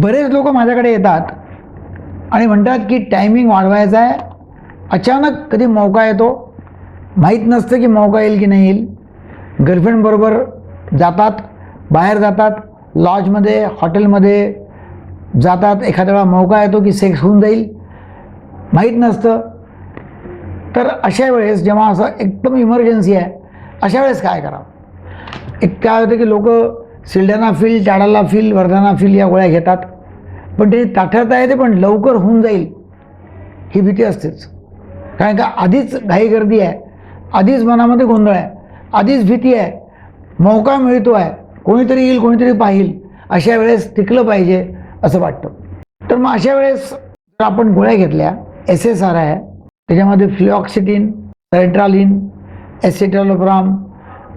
बरेच लोक माझ्याकडे येतात आणि म्हणतात की टायमिंग वाढवायचा आहे. अचानक कधी मौका येतो. माहीत नसतं की मौका येईल की नाही येईल. गर्लफ्रेंडबरोबर जातात बाहेर जातात लॉजमध्ये हॉटेलमध्ये जातात. एखाद्या वेळा मौका येतो की सेक्स होऊन जाईल. माहीत नसतं. तर अशा वेळेस जेव्हा असं एकदम इमर्जन्सी आहे अशा वेळेस काय करावं? एक काय होतं की लोक सिल्डनाफिल टाडालाफिल वर्धनाफिल या गोळ्या घेतात. पण ते ताठरता येते पण लवकर होऊन जाईल. ही भीती असतेच. कारण का आधीच घाई गर्दी आहे आधीच मनामध्ये गोंधळ आहे आधीच भीती आहे. मौका मिळतो आहे कोणीतरी येईल कोणीतरी पाहिल अशा वेळेस टिकलं पाहिजे असं वाटतं. तर मग अशा वेळेस जर आपण गोळ्या घेतल्या एस एस आर आहे त्याच्यामध्ये फ्लिऑक्सिटीन सेंट्रालिन एसिटॅलोप्राम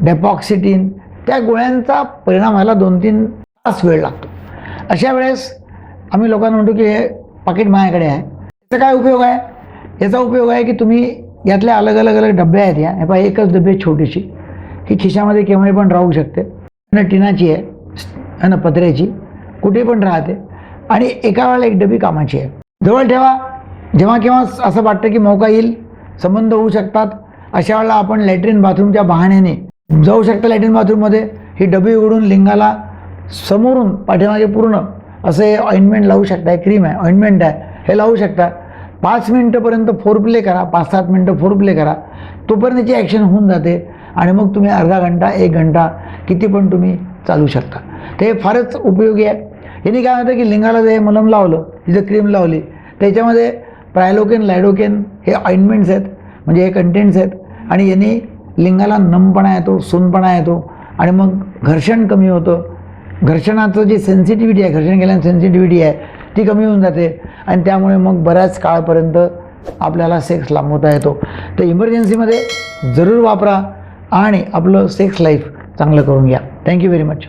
डेपॉक्सिटीन त्या गोळ्यांचा परिणाम व्हायला दोन तीन तास वेळ लागतो. अशा वेळेस आम्ही लोकांना म्हणतो की हे पाकिट माझ्याकडे आहे. याचा काय उपयोग आहे? याचा उपयोग आहे की तुम्ही यातल्या अलग अलग अलग डबे आहेत या. हे पहा एकच डबे छोटीशी ही खिशामध्ये केव्हाही पण राहू शकते. आणि टिनाची आहे आणि पत्र्याची कुठे पण राहते. आणि एका वेळेला एक डबी कामाची आहे. जवळ ठेवा. जेव्हा केव्हा असं वाटतं की मौका येईल संबंध होऊ शकतात. अशा वेळेला आपण लॅट्रिन बाथरूमच्या बहाण्याने जाऊ शकता लॅट्रिन बाथरूममध्ये ही डबी उघडून लिंगाला समोरून पाठीमागे पूर्ण असे ऑइंटमेंट लावू शकता. क्रीम आहे ऑइंटमेंट आहे. हे लावू शकता. पाच मिनटंपर्यंत फोर प्ले करा. पाच सात मिनटं फोर प्ले करा. तोपर्यंत त्याची ॲक्शन होऊन जाते. आणि मग तुम्ही अर्धा घंटा एक घंटा किती पण तुम्ही चालू शकता. ते फारच उपयोगी आहे. यांनी काय होतं की लिंगाला जे मलम लावलं ही क्रीम लावली त्याच्यामध्ये प्रायलोकेन लायडोकेन हे ऑइंटमेंट्स आहेत. म्हणजे हे कंटेंट्स आहेत. आणि यांनी लिंगाला नमपणा येतो सुनपणा येतो आणि मग घर्षण कमी होतं. घर्षणाचं जी सेन्सिटिव्हिटी आहे घर्षण केल्याने सेन्सिटिव्हिटी आहे ती कमी होऊन जाते. आणि त्यामुळे मग बऱ्याच काळापर्यंत आपल्याला सेक्स लांबवता येतो. तर इमर्जन्सीमध्ये जरूर वापरा आणि आपलं सेक्स लाईफ चांगलं करून घ्या. Thank you very much